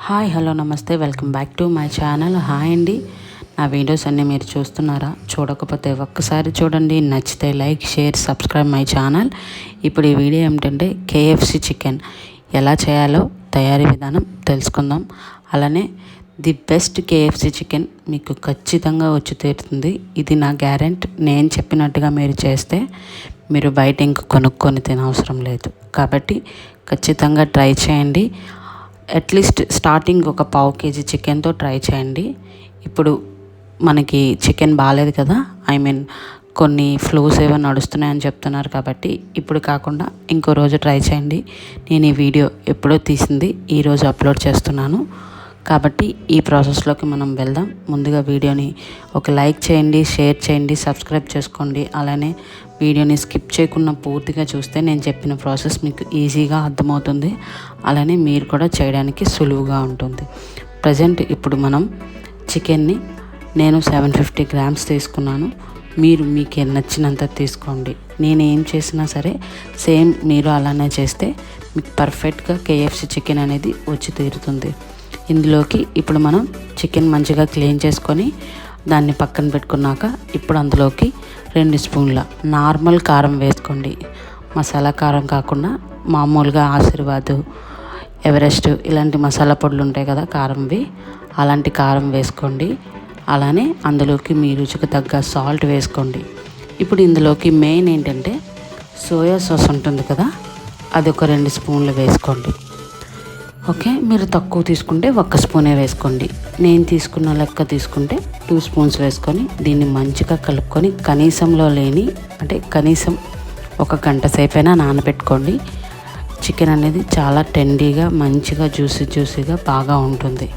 Hi hello నమస్తే welcome back to my channel. Hi అండి. నా వీడియోస్ అన్నీ మీరు చూస్తున్నారా? చూడకపోతే ఒక్కసారి చూడండి. నచ్చితే like share subscribe my channel. ఇప్పుడు ఈ వీడియో ఏమిటంటే కేఎఫ్సి చికెన్. ఎలా చేయాలో తయారీ విధానం తెలుసుకుందాం. అలానే ది బెస్ట్ కేఎఫ్సి చికెన్ మీకు ఖచ్చితంగా వచ్చి తీరుతుంది. ఇది నా గ్యారెంట్. నేను చెప్పినట్టుగా మీరు చేస్తే మీరు బయట ఇంక కొనుక్కొని తినవసరం లేదు. కాబట్టి ఖచ్చితంగా ట్రై చేయండి. అట్లీస్ట్ స్టార్టింగ్ ఒక పావు కేజీ చికెన్తో ట్రై చేయండి. ఇప్పుడు మనకి చికెన్ బాగాలేదు కదా ఐ మీన్ కొన్ని ఫ్లూస్ ఏవో నడుస్తున్నాయని చెప్తున్నారు కాబట్టి ఇప్పుడు కాకుండా ఇంకో రోజు ట్రై చేయండి. నేను ఈ వీడియో ఎప్పుడో తీసింది ఈరోజు అప్లోడ్ చేస్తున్నాను. కాబట్టి ఈ ప్రాసెస్లోకి మనం వెళ్దాం. ముందుగా వీడియోని ఒక లైక్ చేయండి షేర్ చేయండి సబ్స్క్రైబ్ చేసుకోండి. అలానే వీడియోని స్కిప్ చేయకుండా పూర్తిగా చూస్తే నేను చెప్పిన ప్రాసెస్ మీకు ఈజీగా అర్థమవుతుంది. అలానే మీరు కూడా చేయడానికి సులువుగా ఉంటుంది. ప్రజెంట్ ఇప్పుడు మనం చికెన్ని నేను సెవెన్ ఫిఫ్టీ గ్రామ్స్ తీసుకున్నాను. మీరు మీకు నచ్చినంత తీసుకోండి. నేను ఏం చేసినా సరే సేమ్ మీరు అలానే చేస్తే మీకు పర్ఫెక్ట్గా కేఎఫ్సి చికెన్ అనేది వచ్చి తీరుతుంది. ఇందులోకి ఇప్పుడు మనం చికెన్ మంచిగా క్లీన్ చేసుకొని దాన్ని పక్కన పెట్టుకున్నాక ఇప్పుడు అందులోకి రెండు స్పూన్ల నార్మల్ కారం వేసుకోండి. మసాలా కారం కాకుండా మామూలుగా ఆశీర్వాద్ ఎవరెస్ట్ ఇలాంటి మసాలా పొడులు ఉంటాయి కదా కారంవి అలాంటి కారం వేసుకోండి. అలానే అందులోకి మీ రుచికి తగ్గ సాల్ట్ వేసుకోండి. ఇప్పుడు ఇందులోకి మెయిన్ ఏంటంటే సోయా సాస్ ఉంటుంది కదా అది ఒక రెండు స్పూన్లు వేసుకోండి. ఓకే మీరు తక్కువ తీసుకుంటే ఒక్క స్పూనే వేసుకోండి. నేను తీసుకున్న లెక్క తీసుకుంటే టూ స్పూన్స్ వేసుకొని దీన్ని మంచిగా కలుపుకొని కనీసంలో లేని అంటే కనీసం ఒక గంట సేపైనా నానబెట్టుకోండి. చికెన్ అనేది చాలా టెండీగా మంచిగా జ్యూసీ జ్యూసీగా బాగా ఉంటుంది.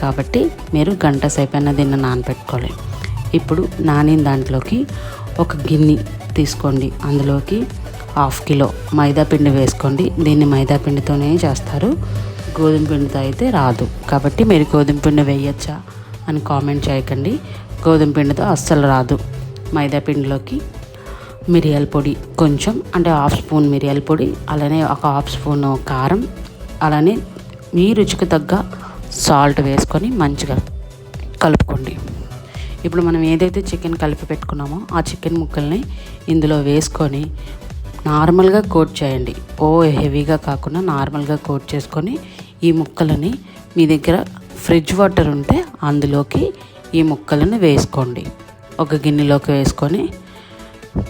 కాబట్టి మీరు గంట సేపైనా దీన్ని నానబెట్టుకోవాలి. ఇప్పుడు నానిన దాంట్లోకి ఒక గిన్నె తీసుకోండి. అందులోకి హాఫ్ కిలో మైదా పిండి వేసుకోండి. దీన్ని మైదా పిండితోనే చేస్తారు. గోధుమ పిండితో అయితే రాదు. కాబట్టి మీరు గోధుమ పిండి వేయచ్చా అని కామెంట్ చేయకండి. గోధుమ పిండితో అస్సలు రాదు. మైదా పిండిలోకి మిరియాల పొడి కొంచెం అంటే హాఫ్ స్పూన్ మిరియాల పొడి అలానే ఒక హాఫ్ స్పూన్ కారం అలానే మీ రుచికి తగ్గ సాల్ట్ వేసుకొని మంచిగా కలుపుకోండి. ఇప్పుడు మనం ఏదైతే చికెన్ కలిపి పెట్టుకున్నామో ఆ చికెన్ ముక్కల్ని ఇందులో వేసుకొని నార్మల్గా కోట్ చేయండి. ఓ హెవీగా కాకుండా నార్మల్గా కోట్ చేసుకొని ఈ ముక్కలని మీ దగ్గర ఫ్రిడ్జ్ వాటర్ ఉంటే అందులోకి ఈ ముక్కలను వేసుకోండి. ఒక గిన్నెలోకి వేసుకొని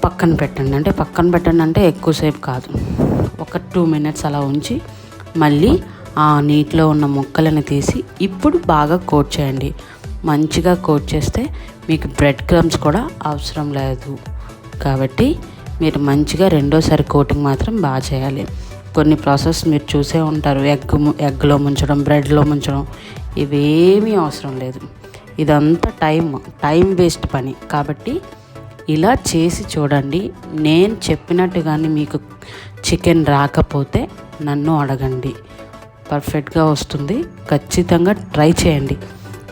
పక్కన పెట్టండి. అంటే పక్కన పెట్టండి అంటే ఎక్కువసేపు కాదు. ఒక టూ మినిట్స్ అలా ఉంచి మళ్ళీ ఆ నీటిలో ఉన్న ముక్కలను తీసి ఇప్పుడు బాగా కోట్ చేయండి. మంచిగా కోట్ చేస్తే మీకు బ్రెడ్ క్రమ్స్ కూడా అవసరం లేదు. కాబట్టి మీరు మంచిగా రెండోసారి కోటింగ్ మాత్రం బాగా చేయాలి. కొన్ని ప్రాసెస్ మీరు చూసే ఉంటారు. ఎగ్ ఎగ్లో ముంచడం బ్రెడ్లో ముంచడం ఇవేమీ అవసరం లేదు. ఇదంతా టైం టైం వేస్ట్ పని. కాబట్టి ఇలా చేసి చూడండి. నేను చెప్పినట్టు కానీ మీకు చికెన్ రాకపోతే నన్ను అడగండి. పర్ఫెక్ట్గా వస్తుంది. ఖచ్చితంగా ట్రై చేయండి.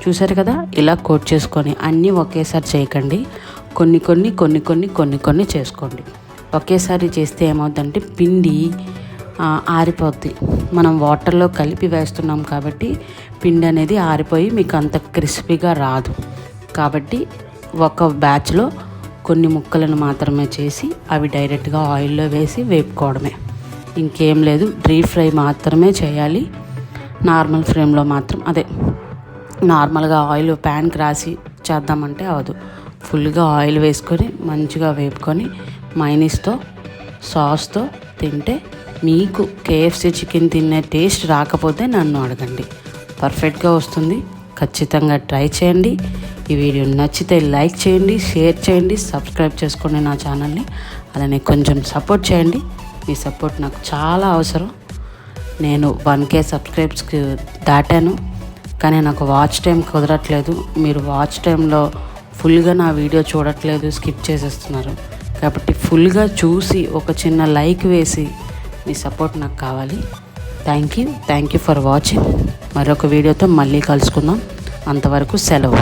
చూసారు కదా? ఇలా కోట్ చేసుకొని అన్నీ ఒకేసారి చేయకండి. కొన్ని కొన్ని కొన్ని కొన్ని కొన్ని కొన్ని చేసుకోండి. ఒకేసారి చేస్తే ఏమవుతుందంటే పిండి ఆరిపోద్ది. మనం వాటర్లో కలిపి వేస్తున్నాం కాబట్టి పిండి అనేది ఆరిపోయి మీకు అంత క్రిస్పీగా రాదు. కాబట్టి ఒక బ్యాచ్లో కొన్ని ముక్కలను మాత్రమే చేసి అవి డైరెక్ట్గా ఆయిల్లో వేసి వేపుకోవడమే. ఇంకేం లేదు డీప్ ఫ్రై మాత్రమే చేయాలి. నార్మల్ ఫ్లేమ్లో మాత్రం అదే నార్మల్గా ఆయిల్ ప్యాన్కి రాసి చేద్దామంటే అవదు ఫుల్గా ఆయిల్ వేసుకొని మంచిగా వేపుకొని మైనీస్తో సాస్తో తింటే మీకు కేఎఫ్సి చికెన్ తినే టేస్ట్ రాకపోతే నన్ను అడగండి. పర్ఫెక్ట్గా వస్తుంది. ఖచ్చితంగా ట్రై చేయండి. ఈ వీడియో నచ్చితే లైక్ చేయండి షేర్ చేయండి సబ్స్క్రైబ్ చేసుకోండి నా ఛానల్ని. అలానే కొంచెం సపోర్ట్ చేయండి. మీ సపోర్ట్ నాకు చాలా అవసరం. నేను వన్ కే సబ్స్క్రైబ్స్కి దాటాను. కానీ నాకు వాచ్ టైం కుదరట్లేదు. మీరు వాచ్ టైంలో ఫుల్గా నా వీడియో చూడట్లేదు స్కిప్ చేసేస్తున్నారు. కాబట్టి ఫుల్గా చూసి ఒక చిన్న లైక్ వేసి మీ సపోర్ట్ నాకు కావాలి. Thank you thank you for watching మరొక వీడియోతో మళ్ళీ కలుసుకుందాం. అంతవరకు సెలవు.